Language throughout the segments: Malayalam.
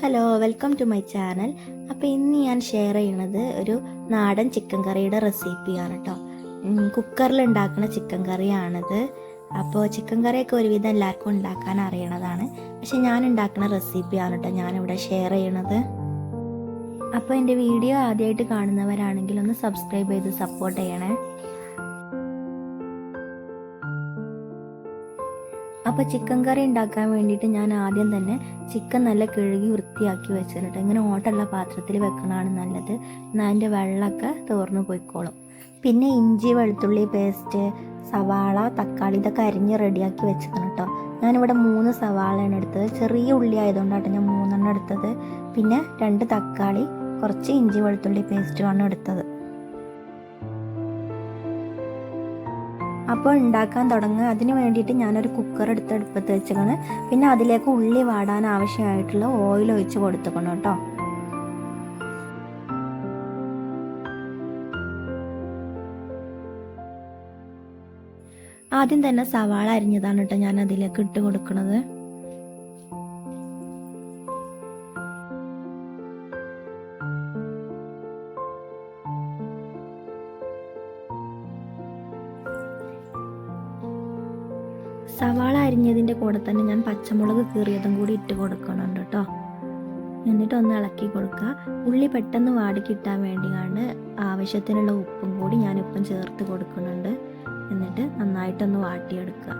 Hello welcome to my channel അപ്പോൾ ഇന്ന് ഞാൻ ഷെയർ ചെയ്യണത് ഒരു നാടൻ ചിക്കൻ കറിയുടെ റെസിപ്പിയാണ് കേട്ടോ കുക്കറിൽ ഉണ്ടാക്കുന്ന ചിക്കൻ കറിയാണിത് അപ്പോൾ ചിക്കൻ കറിയൊക്കെ ഒരുവിധം എല്ലാവർക്കും ഉണ്ടാക്കാൻ അറിയണതാണ്. പക്ഷെ ഞാൻ ഉണ്ടാക്കുന്ന റെസിപ്പിയാണ് കേട്ടോ ഞാനിവിടെ ഷെയർ ചെയ്യണത്. അപ്പോൾ എന്റെ വീഡിയോ ആദ്യമായിട്ട് കാണുന്നവരാണെങ്കിൽ ഒന്ന് സബ്സ്ക്രൈബ് ചെയ്ത് സപ്പോർട്ട് ചെയ്യണേ. അപ്പോൾ ചിക്കൻ കറി ഉണ്ടാക്കാൻ വേണ്ടിയിട്ട് ഞാൻ ആദ്യം തന്നെ ചിക്കൻ നല്ല കഴുകി വൃത്തിയാക്കി വെച്ചിട്ടുണ്ട്. ഇങ്ങനെ ഓട്ടുള്ള പാത്രത്തിൽ വെക്കണതാണ് നല്ലത്. എന്നാൽ അതിന്റെ വെള്ളമൊക്കെ തോർന്നു പോയിക്കോളും. പിന്നെ ഇഞ്ചി വെളുത്തുള്ളി പേസ്റ്റ് സവാള തക്കാളി ഇതൊക്കെ അരിഞ്ഞ് റെഡിയാക്കി വെച്ചതാണ് കേട്ടോ ഞാനിവിടെ മൂന്ന് സവാളയാണ് എടുത്തത്. ചെറിയ ഉള്ളി ആയതുകൊണ്ടാണ് ഞാൻ മൂന്നെണ്ണം എടുത്തത്. പിന്നെ രണ്ട് തക്കാളി കുറച്ച് ഇഞ്ചി വെളുത്തുള്ളി പേസ്റ്റുമാണ് എടുത്തത്. അപ്പോൾ ഉണ്ടാക്കാൻ തുടങ്ങുക. അതിന് വേണ്ടിയിട്ട് ഞാനൊരു കുക്കർ എടുത്ത് അടുപ്പത്ത് വെച്ചേക്കാണ്. പിന്നെ അതിലേക്ക് ഉള്ളി വാടാൻ ആവശ്യമായിട്ടുള്ള ഓയിൽ ഒഴിച്ച് കൊടുത്തേക്കണം കേട്ടോ. ആദ്യം തന്നെ സവാള അരിഞ്ഞതാണ് കേട്ടോ ഞാൻ അതിലേക്ക് ഇട്ട് കൊടുക്കുന്നത് സവാള അരിഞ്ഞതിന്റെ കൂടെ തന്നെ ഞാൻ പച്ചമുളക് കീറിയതും കൂടി ഇട്ട് കൊടുക്കുന്നുണ്ട് കേട്ടോ എന്നിട്ട് ഒന്ന് ഇളക്കി കൊടുക്കുക. ഉള്ളി പെട്ടെന്ന് വാടി കിട്ടാൻ വേണ്ടിയാണ് ആവശ്യത്തിനുള്ള ഉപ്പും കൂടി ഞാൻ ഉപ്പും ചേർത്ത് കൊടുക്കുന്നുണ്ട്. എന്നിട്ട് നന്നായിട്ടൊന്ന് വാട്ടിയെടുക്കുക.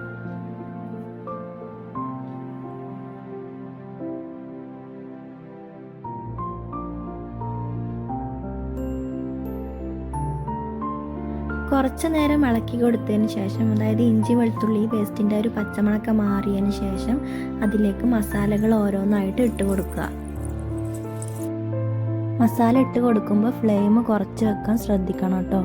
കുറച്ച് നേരം ഇളക്കി കൊടുത്തതിന് ശേഷം അതായത് ഇഞ്ചി വെളുത്തുള്ളി പേസ്റ്റിന്റെ ഒരു പച്ചമണക്ക മാറിയതിന് ശേഷം അതിലേക്ക് മസാലകൾ ഓരോന്നായിട്ട് ഇട്ട് കൊടുക്കുക. മസാല ഇട്ട് കൊടുക്കുമ്പോൾ ഫ്ലെയിം കുറച്ച് വെക്കാൻ ശ്രദ്ധിക്കണം കേട്ടോ.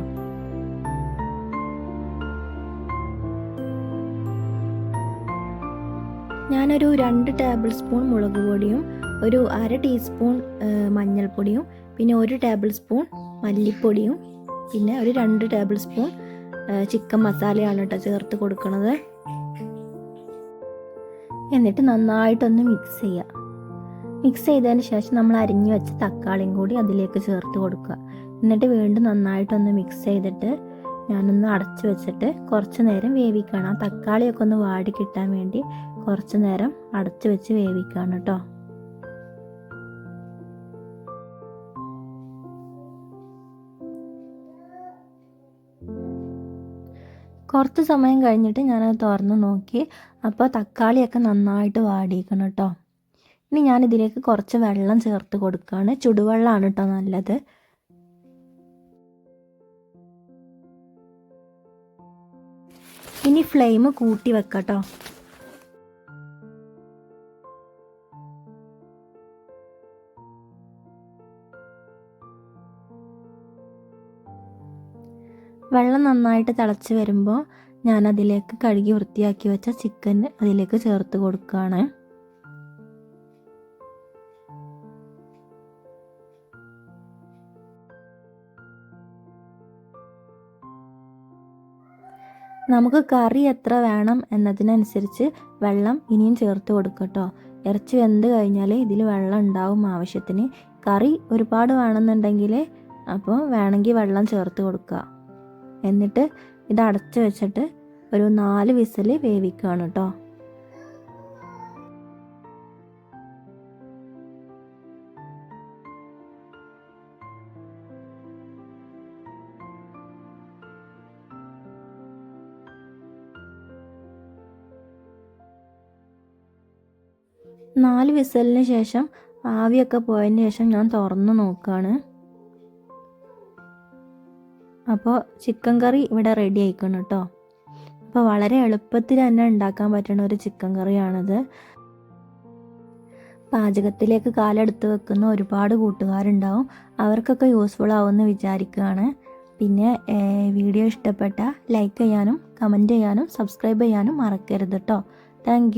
ഞാനൊരു രണ്ട് ടേബിൾ സ്പൂൺ മുളക് പൊടിയും ഒരു അര ടീസ്പൂൺ മഞ്ഞൾപ്പൊടിയും പിന്നെ ഒരു ടേബിൾ സ്പൂൺ മല്ലിപ്പൊടിയും പിന്നെ ഒരു രണ്ട് ടേബിൾ സ്പൂൺ ചിക്കൻ മസാലയാണ് കേട്ടോ ചേർത്ത് കൊടുക്കുന്നത് എന്നിട്ട് നന്നായിട്ടൊന്ന് മിക്സ് ചെയ്യുക മിക്സ് ചെയ്തതിന് ശേഷം നമ്മൾ അരിഞ്ഞു വെച്ച തക്കാളിയും കൂടി അതിലേക്ക് ചേർത്ത് കൊടുക്കുക. എന്നിട്ട് വീണ്ടും നന്നായിട്ടൊന്ന് മിക്സ് ചെയ്തിട്ട് ഞാനൊന്ന് അടച്ചു വെച്ചിട്ട് കുറച്ച് നേരം വേവിക്കണം. ആ തക്കാളിയൊക്കെ ഒന്ന് വാടി കിട്ടാൻ വേണ്ടി കുറച്ച് നേരം അടച്ചു വെച്ച് വേവിക്കുകയാണ് കേട്ടോ. കുറച്ച് സമയം കഴിഞ്ഞിട്ട് ഞാനത് തുറന്ന് നോക്കി. അപ്പോൾ തക്കാളിയൊക്കെ നന്നായിട്ട് വാടിയിരിക്കണം കേട്ടോ ഇനി ഞാൻ ഇതിലേക്ക് കുറച്ച് വെള്ളം ചേർത്ത് കൊടുക്കുകയാണ് ചുടുവെള്ളമാണ് കേട്ടോ നല്ലത്. ഇനി ഫ്ലെയിം കൂട്ടി വെക്കട്ടോ. വെള്ളം നന്നായിട്ട് തിളച്ച് വരുമ്പോൾ ഞാൻ അതിലേക്ക് കഴുകി വൃത്തിയാക്കി വെച്ച ചിക്കൻ അതിലേക്ക് ചേർത്ത് കൊടുക്കുകയാണ് നമുക്ക് കറി എത്ര വേണം എന്നതിനനുസരിച്ച് വെള്ളം ഇനിയും ചേർത്ത് കൊടുക്കട്ടോ. ഇറച്ചി വെന്ത് കഴിഞ്ഞാൽ ഇതിൽ വെള്ളം ഉണ്ടാവും ആവശ്യത്തിന്. കറി ഒരുപാട് വേണമെന്നുണ്ടെങ്കിൽ അപ്പോൾ വേണമെങ്കിൽ വെള്ളം ചേർത്ത് കൊടുക്കുക എന്നിട്ട് ഇത് അടച്ചു വെച്ചിട്ട് ഒരു നാല് വിസിൽ വേവിക്കുകയാണ് കേട്ടോ. നാല് വിസലിന് ശേഷം ആവിയൊക്കെ പോയതിന് ശേഷം ഞാൻ തുറന്ന് നോക്കുകയാണ്. അപ്പോൾ ചിക്കൻ കറി ഇവിടെ റെഡി ആയിക്കണം കേട്ടോ അപ്പോൾ വളരെ എളുപ്പത്തിൽ തന്നെ ഉണ്ടാക്കാൻ പറ്റുന്ന ഒരു ചിക്കൻ കറിയാണിത് പാചകത്തിലേക്ക് കാലെടുത്ത് വെക്കുന്ന ഒരുപാട് കൂട്ടുകാരുണ്ടാവും. അവർക്കൊക്കെ യൂസ്ഫുൾ ആവുമെന്ന് വിചാരിക്കുകയാണ്. പിന്നെ വീഡിയോ ഇഷ്ടപ്പെട്ട ലൈക്ക് ചെയ്യാനും കമന്റ് ചെയ്യാനും സബ്സ്ക്രൈബ് ചെയ്യാനും മറക്കരുത് കേട്ടോ താങ്ക്